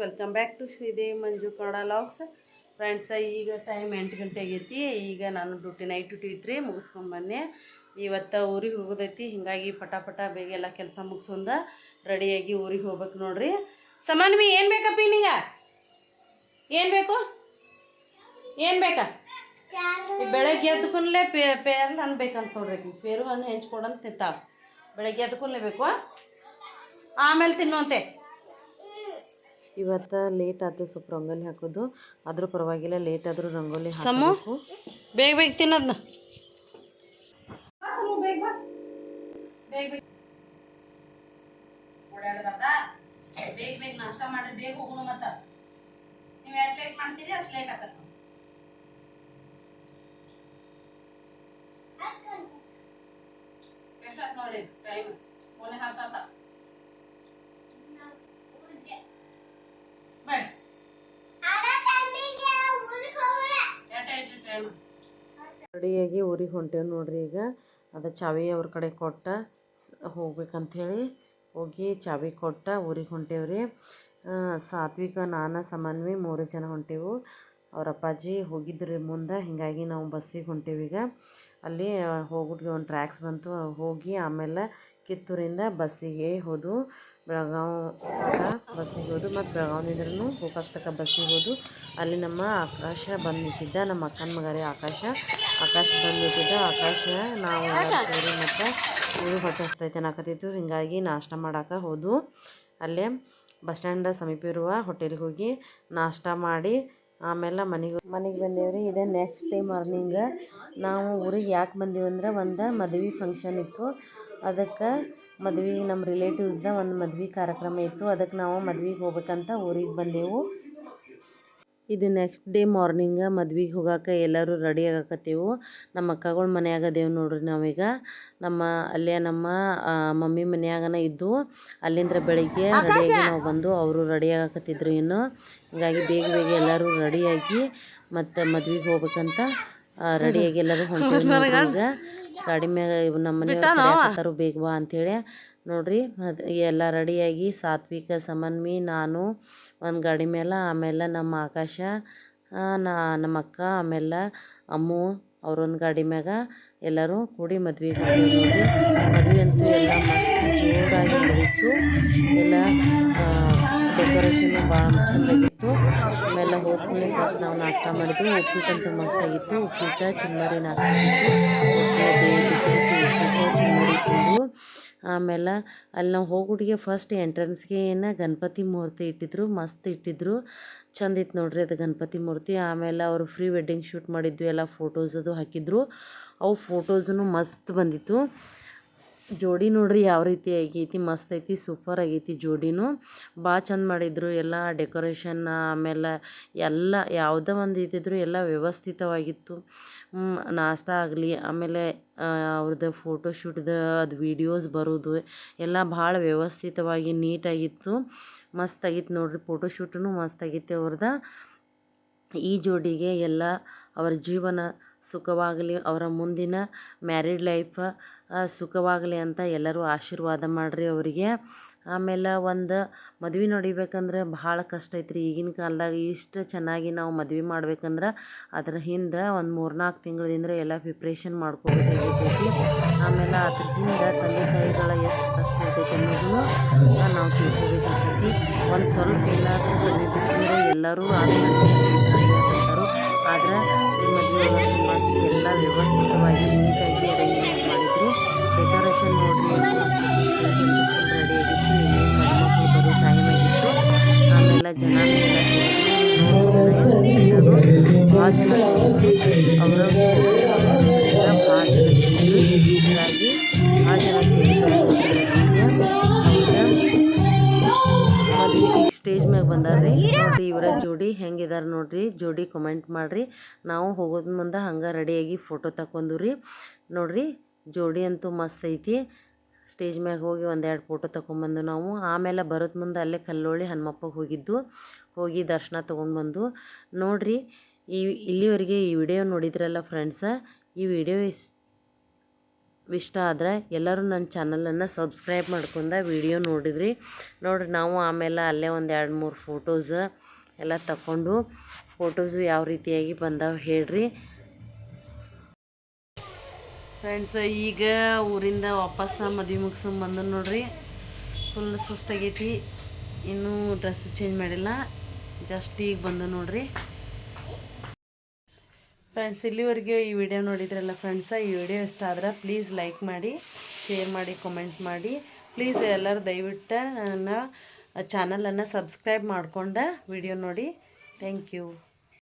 Welcome back to Sridevi Manju Kannada logs friends ಈಗ time ಎಂಟು ಗಂಟೆ ಆಗೈತಿ. ಈಗ ನಾನು ಡ್ಯೂಟಿ ನೈಟ್ ಡ್ಯೂಟಿ ಇತ್ತು ರೀ ಮುಗಿಸ್ಕೊಂಡು ಬನ್ನಿ ಇವತ್ತು ಊರಿಗೆ ಹೋಗೋದೈತಿ. ಹಿಂಗಾಗಿ ಪಟ ಪಟ ಬೇಗ ಎಲ್ಲ ಕೆಲಸ ಮುಗಿಸೊಂದ ರೆಡಿಯಾಗಿ ಊರಿಗೆ ಹೋಗ್ಬೇಕು ನೋಡ್ರಿ. ಸಮಾನ್ವಿ, ಏನು ಬೇಕಪ್ಪ ನಿಂಗೆ ಏನು ಬೇಕು? ಏನು ಬೇಕಾ? ಬೆಳಗ್ಗೆ ಎದ್ದ ಕೂಡಲೇ ಪೇ, ಪೇರ್ ಹಣ್ಣು ಬೇಕಂತ ನೋಡ್ರಿ. ಪೇರು ಹಣ್ಣು ಹೆಂಚ್ಕೊಡಂತ ತಿಂತಾವೆ ಬೆಳಗ್ಗೆ ಎದ್ದು ಕೂಡಲೇ ಬೇಕು ಆಮೇಲೆ ತಿನ್ನುವಂತೆ. ಇವತ್ತು ಲೇಟ್ ಆಯ್ತು ಸ್ವಲ್ಪ ರಂಗೋಲಿ ಹಾಕೋದು. ಆದರೂ ಪರವಾಗಿಲ್ಲ ಲೇಟ್ ಆದರೂ ರಂಗೋಲಿ ಸಮು ಹಾಕಬೇಕು. ಬೇಗ ಬೇಗ ತಿನ್ನೋದ್ನ. ಬೇಗ ಬಾ ಬೇಗ ಬೇಗ ಓಡಾಡ್ಬಾರ್ದಾ ಬೇಗ ಬೇಗ ನಾಷ್ಟ ಮಾಡಿ ಬೇಗ ಹೋಗೋಣ ಮತ್ತ. ನೀವು ಎಷ್ಟು ಲೇಟ್ ಮಾಡ್ತೀರಿ ಅಷ್ಟು ಲೇಟ್ ಆಗತ್ತೆ ಎಷ್ಟಾತ್ ನೋಡಿ ಟೈಮ್ ಮೊನ್ನೆ ಹತ್ತಾತ ಬೇಡ ಎಷ್ಟಾಯ್ತು ಟೈಮ್ ರೆಡಿಯಾಗಿ ಊರಿಗೆ ಹೊಂಟೇವು ನೋಡ್ರಿ ಈಗ. ಅದು ಚಾವಿ ಅವ್ರ ಕಡೆ ಕೊಟ್ಟ ಹೋಗ್ಬೇಕಂಥೇಳಿ ಹೋಗಿ ಚಾವಿ ಕೊಟ್ಟ ಊರಿಗೆ ಹೊಂಟೇವ್ರಿ ಸಾತ್ವಿಕ, ನಾನು ಸಮನ್ವಿ ಮೂರು ಜನ ಹೊಂಟೇವು. ಅವ್ರ ಅಪ್ಪಾಜಿ ಹೋಗಿದ್ರಿ ಮುಂದೆ, ಹೀಗಾಗಿ ನಾವು ಬಸ್ಸಿಗೆ ಹೊಂಟೇವೀಗ ಅಲ್ಲಿ ಹೋಗ್ಬಿಟ್ಟು ಒಂದು ಟ್ರ್ಯಾಕ್ಸ್ ಬಂತು, ಹೋಗಿ ಆಮೇಲೆ ಕಿತ್ತೂರಿಂದ ಬಸ್ಸಿಗೆ ಹೋದು. ಬೆಳಗಾವ್ ತನಕ ಬಸ್ಸಿಗೆ ಮತ್ತು ಬೆಳಗಾವಿಂದ್ರೂ ಗೋಕಾಕ್ ತನಕ ಬಸ್ಸಿಗೆ ಅಲ್ಲಿ ನಮ್ಮ ಆಕಾಶ ಬಂದು ನಿಂತಿದ್ದ ನಮ್ಮ ಅಕ್ಕನ ಮಗ ಆಕಾಶ. ಆಕಾಶ ಬಂದು ನಿಂತಿದ್ದ ಆಕಾಶ ನಾವು ಸೇರಿ ಮತ್ತು ಇವರು ಹೊಟ್ಟೆ ಹಸ್ತೈತೆ ಅನ್ನಕತ್ತಿತ್ತು ಹೀಗಾಗಿ ನಾಷ್ಟ ಮಾಡಕ್ಕೆ ಹೋದು ಅಲ್ಲೇ ಬಸ್ ಸ್ಟ್ಯಾಂಡ್ ಸಮೀಪ ಇರುವ ಹೋಟೆಲ್ಗೆ ಹೋಗಿ ನಾಷ್ಟ ಮಾಡಿ ಆಮೇಲೆ ಮನೆಗೆ ಮನೆಗೆ ಬಂದೇವ್ರಿ, ಇದೇ ನೆಕ್ಸ್ಟ್ ಡೇ ಮಾರ್ನಿಂಗ ನಾವು ಊರಿಗೆ ಯಾಕೆ ಬಂದೀವಂದ್ರೆ ಒಂದು ಮದುವೆ ಫಂಕ್ಷನ್ ಇತ್ತು. ಅದಕ್ಕೆ ಮದ್ವೆಗೆ ನಮ್ಮ ರಿಲೇಟಿವ್ಸ್ದ ಒಂದು ಮದ್ವೆ ಕಾರ್ಯಕ್ರಮ ಇತ್ತು. ಅದಕ್ಕೆ ನಾವು ಮದ್ವೆಗೆ ಹೋಗ್ಬೇಕಂತ ಊರಿಗೆ ಬಂದೆವು. ಇದು ನೆಕ್ಸ್ಟ್ ಡೇ ಮಾರ್ನಿಂಗ ಮದ್ವೆಗೆ ಹೋಗಾಕ ಎಲ್ಲರೂ ರೆಡಿ ಆಗಕತ್ತೇವು. ನಮ್ಮ ಅಕ್ಕಗಳ ಮನ್ಯಾಗ ಅದೇವು ನೋಡ್ರಿ ನಾವೀಗ. ನಮ್ಮ ಅಲ್ಲೇ ನಮ್ಮ ಮಮ್ಮಿ ಮನ್ಯಾಗನ ಇದ್ದು ಅಲ್ಲಿಂದ ಬೆಳಿಗ್ಗೆ ರೆಡಿಯಾಗಿ ನಾವು ಬಂದು ಅವರು ರೆಡಿ ಆಗಕತ್ತಿದ್ರು ಇನ್ನು. ಹೀಗಾಗಿ ಬೇಗ ಬೇಗ ಎಲ್ಲರೂ ರೆಡಿಯಾಗಿ ಮತ್ತು ಮದ್ವೆಗೆ ಹೋಗ್ಬೇಕಂತ ರೆಡಿಯಾಗಿ ಎಲ್ಲರೂ ಹೊಂಟೀವಿ ಈಗ. ಗಾಡಿ ಮ್ಯಾಗ ನಮ್ಮ ಮನೆಯವರು ಬೇಗ ಬಾ ಅಂಥೇಳಿ ನೋಡ್ರಿ ಅದು ಎಲ್ಲ ರೆಡಿಯಾಗಿ ಸಾತ್ವಿಕ ಸಮನ್ವಿ ನಾನು ಒಂದು ಗಾಡಿ ಮೇಲೆ ಆಮೇಲೆ ನಮ್ಮ ಆಕಾಶ ನಾ ನಮ್ಮ ಅಕ್ಕ ಆಮೇಲೆ ಅಮ್ಮು ಅವರೊಂದು ಗಾಡಿ ಮ್ಯಾಗ ಎಲ್ಲರೂ ಕೂಡಿ ಮದ್ವೆಗೆ ಮಾಡಿ ಮದುವೆ ಮದ್ವೆ ಅಂತೂ ಎಲ್ಲ ಮಸ್ತ್ ಜೋರಾಗಿ ನಡೆದಿತ್ತು ಎಲ್ಲ ಡೆಕೋರೇಷನ್ ಭಾಳ ಚೆನ್ನಾಗಿತ್ತು ಹೋದ್ಮೇಲೆ ಫಸ್ಟ್ ನಾವು ನಾಷ್ಟ ಮಾಡಿದ್ವಿ ಉಪ್ಪಿಟ್ಟಂತೂ ಮಸ್ತಾಗಿತ್ತು ಉಪ್ಪಿಟ್ಟ ಚಿಮ್ಮರಿ ನಾಷ್ಟ ತಿಂದು, ಆಮೇಲೆ ಅಲ್ಲಿ ನಾವು ಹೋಗುಡಿಗೆ ಫಸ್ಟ್ ಎಂಟ್ರೆನ್ಸ್ಗೆ ಏನು ಗಣಪತಿ ಮೂರ್ತಿ ಇಟ್ಟಿದ್ರು, ಮಸ್ತ್ ಇಟ್ಟಿದ್ರು. ಚಂದ ಇತ್ತು ನೋಡ್ರಿ ಅದು ಗಣಪತಿ ಮೂರ್ತಿ. ಆಮೇಲೆ ಅವರು ಫ್ರೀ ವೆಡ್ಡಿಂಗ್ ಶೂಟ್ ಮಾಡಿದ್ವಿ, ಎಲ್ಲ ಫೋಟೋಸ್ ಅದು ಹಾಕಿದ್ರು. ಅವು ಫೋಟೋಸೂ ಮಸ್ತ್ ಬಂದಿತ್ತು. ಜೋಡಿ ನೋಡ್ರಿ ಯಾವ ರೀತಿ ಆಗೈತಿ, ಮಸ್ತ್ ಐತಿ ಸೂಪರ್ ಆಗೈತಿ ಜೋಡಿನೂ. ಭಾಳ ಚಂದ ಮಾಡಿದ್ರು, ಎಲ್ಲ ಡೆಕೋರೇಷನ್ ಆಮೇಲೆ ಎಲ್ಲ ಯಾವುದೇ ಒಂದು ಇದ್ದಿದ್ರು ಎಲ್ಲ ವ್ಯವಸ್ಥಿತವಾಗಿತ್ತು. ನಾಷ್ಟ ಆಗಲಿ, ಆಮೇಲೆ ಅವ್ರದ್ದು ಫೋಟೋ ಶೂಟ್ದು ಅದು ವೀಡಿಯೋಸ್ ಬರೋದು, ಎಲ್ಲ ಭಾಳ ವ್ಯವಸ್ಥಿತವಾಗಿ ನೀಟಾಗಿತ್ತು ಮಸ್ತ್ ಆಗಿತ್ತು ನೋಡ್ರಿ ಫೋಟೋ ಶೂಟೂ ಮಸ್ತ್ ಆಗಿತ್ತು ಅವ್ರದ್ದು ಈ ಜೋಡಿಗೆ ಎಲ್ಲ ಅವರ ಜೀವನ ಸುಖವಾಗಲಿ, ಅವರ ಮುಂದಿನ ಮ್ಯಾರಿಡ್ ಲೈಫ ಸುಖವಾಗಲಿ ಅಂತ ಎಲ್ಲರೂ ಆಶೀರ್ವಾದ ಮಾಡಿರಿ ಅವರಿಗೆ. ಆಮೇಲೆ ಒಂದು ಮದ್ವೆ ನಡಿಬೇಕಂದ್ರೆ ಭಾಳ ಕಷ್ಟ ಐತ್ರಿ ಈಗಿನ ಕಾಲದಾಗ ಇಷ್ಟು ಚೆನ್ನಾಗಿ ನಾವು ಮದ್ವೆ ಮಾಡ್ಬೇಕಂದ್ರೆ ಅದ್ರ ಹಿಂದೆ ಒಂದು ಮೂರ್ನಾಲ್ಕು ತಿಂಗಳಿಂದ ಎಲ್ಲ ಪ್ರಿಪ್ರೇಷನ್ ಮಾಡ್ಕೋಬೇಕಾಗೈತಿ ಆಮೇಲೆ ಅದ್ರ ಹಿಂದೆ ತಂದೆ ತಾಯಿಗಳ ಎಷ್ಟು ಕಷ್ಟ ಇರ್ತೈತೆ ಅನ್ನೋದನ್ನು ನಾವು ತಿಳ್ಕೊಬೇಕಾಗ್ತೈತಿ. ಒಂದು ಸ್ವಲ್ಪ ಇಲ್ಲ ಎಲ್ಲರೂ ಆದ್ರೆ ಎಲ್ಲ ವ್ಯವಸ್ಥಿತವಾಗಿ ನೀಟಾಗಿ ಅರೇಂಜ್ಮೆಂಟ್ ಮಾಡಿದ್ರು. ಡೆಕೋರೇಷನ್ ನೋಡ್ರಿ ರೆಡಿ ಆಗಿತ್ತು. ಆಮೇಲೆ ಜನ ಎಲ್ಲ ಜನ ಎಷ್ಟು ನೋಡ್ರಿ ಇವರ ಜೋಡಿ ಹೆಂಗಿದಾರ ನೋಡ್ರಿ ಜೋಡಿ ಕಮೆಂಟ್ ಮಾಡ್ರಿ. ನಾವು ಹೋಗೋದ್ ಮುಂದೆ ಹಂಗೆ ರೆಡಿಯಾಗಿ ಫೋಟೋ ತಕೊಂಡ್ರಿ ನೋಡ್ರಿ ಜೋಡಿ ಅಂತೂ ಮಸ್ತ್ ಐತಿ. ಸ್ಟೇಜ್ ಮ್ಯಾಗ ಹೋಗಿ ಒಂದೆರಡು ಫೋಟೋ ತೊಗೊಂಬಂದು ನಾವು. ಆಮೇಲೆ ಬರೋದ್ ಮುಂದೆ ಅಲ್ಲೇ ಕಲ್ಲೋಳಿ ಹನುಮಪ್ಪಗೆ ಹೋಗಿದ್ದು. ಹೋಗಿ ದರ್ಶನ ತೊಗೊಂಡ್ಬಂದು ನೋಡ್ರಿ ಈ ಇಲ್ಲಿವರೆಗೆ ಈ ವಿಡಿಯೋ ನೋಡಿದ್ರಲ್ಲ ಫ್ರೆಂಡ್ಸ ಈ ವಿಡಿಯೋ ಇಸ್ ಇಷ್ಟ ಆದರೆ ಎಲ್ಲರೂ ನನ್ನ ಚಾನಲನ್ನು ಸಬ್ಸ್ಕ್ರೈಬ್ ಮಾಡ್ಕೊಂಡ ವಿಡಿಯೋ ನೋಡಿದ್ರಿ. ನೋಡಿರಿ, ನಾವು ಆಮೇಲೆ ಅಲ್ಲೇ ಒಂದು ಎರಡು ಮೂರು ಫೋಟೋಸ್ ಎಲ್ಲ ತಗೊಂಡು ಫೋಟೋಸು ಯಾವ ರೀತಿಯಾಗಿ ಬಂದಾವೆ ಹೇಳ್ರಿ. ಫ್ರೆಂಡ್ಸ್ ಈಗ ಊರಿಂದ ವಾಪಸ್ ಮದುವೆ ಮುಗಿಸ್ಕೊಂಡು ಬಂದು ನೋಡ್ರಿ. ಫುಲ್ ಸುಸ್ತಾಗೈತಿ. ಇನ್ನೂ ಡ್ರೆಸ್ ಚೇಂಜ್ ಮಾಡಿಲ್ಲ. ಜಸ್ಟ್ ಈಗ ಬಂದು ನೋಡ್ರಿ. ಫ್ರೆಂಡ್ಸ್ ಇಲ್ಲಿವರೆಗೆ ಈ ವಿಡಿಯೋ ನೋಡಿದ್ರಲ್ಲ ಫ್ರೆಂಡ್ಸ ಈ ವಿಡಿಯೋ ಇಷ್ಟ ಆದ್ರೆ ಪ್ಲೀಸ್ ಲೈಕ್ ಮಾಡಿ ಶೇರ್ ಮಾಡಿ ಕಮೆಂಟ್ ಮಾಡಿ. ಪ್ಲೀಸ್ ಎಲ್ಲರೂ ದಯವಿಟ್ಟು ನನ್ನ ಚಾನಲನ್ನು ಸಬ್ಸ್ಕ್ರೈಬ್ ಮಾಡಿಕೊಂಡ ವಿಡಿಯೋ ನೋಡಿ. Thank you